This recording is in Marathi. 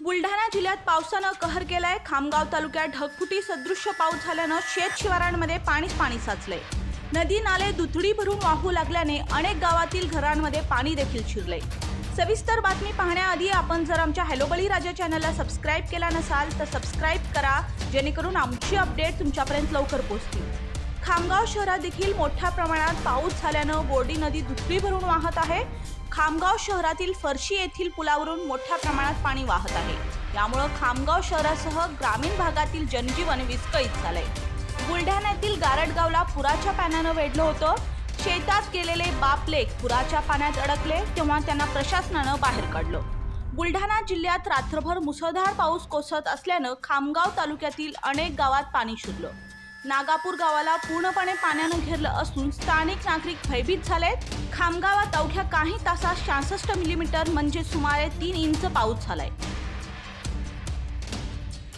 बुलढाणा जिल्ह्यात पावसानं कहर केलाय. खामगाव तालुक्यात ढगफुटी सदृश्य पाऊस झाल्यानं शेत शिवारांमध्ये पाणीच पाणी साचलंय. नदी नाले दुथडी भरून वाहू लागल्याने अनेक गावातील घरांमध्ये पाणी देखील शिरलंय. सविस्तर बातमी पाहण्याआधी आपण जर आमच्या हॅलो बळीराजा चॅनलला सबस्क्राईब केला नसाल तर सबस्क्राईब करा जेणेकरून आमची अपडेट तुमच्यापर्यंत लवकर पोहोचतील. खामगाव शहरात देखील मोठ्या प्रमाणात पाऊस झाल्यानं बोर्डी नदी दुथडी भरून वाहत आहे. खामगाव शहरातील फरशी येथील पुलावरून मोठ्या प्रमाणात पाणी वाहत आहे. यामुळं खामगाव शहरासह ग्रामीण भागातील जनजीवन विस्कळीत झालंय. बुलढाण्यातील गारटगावला पुराच्या पाण्यानं वेढलं होतं. शेतात गेलेले बापलेक पुराच्या पाण्यात अडकले तेव्हा त्यांना प्रशासनानं बाहेर काढलं. बुलढाणा जिल्ह्यात रात्रभर मुसळधार पाऊस कोसळत असल्यानं खामगाव तालुक्यातील अनेक गावात पाणी शिरलं. नागापूर गावाला पूर्णपणे पाण्यानं घेरलं असून स्थानिक नागरिक भयभीत झालेत. खामगावात अवघ्या काही तासात सहासष्ट मिलीमीटर म्हणजे सुमारे तीन इंच पाऊस झालाय.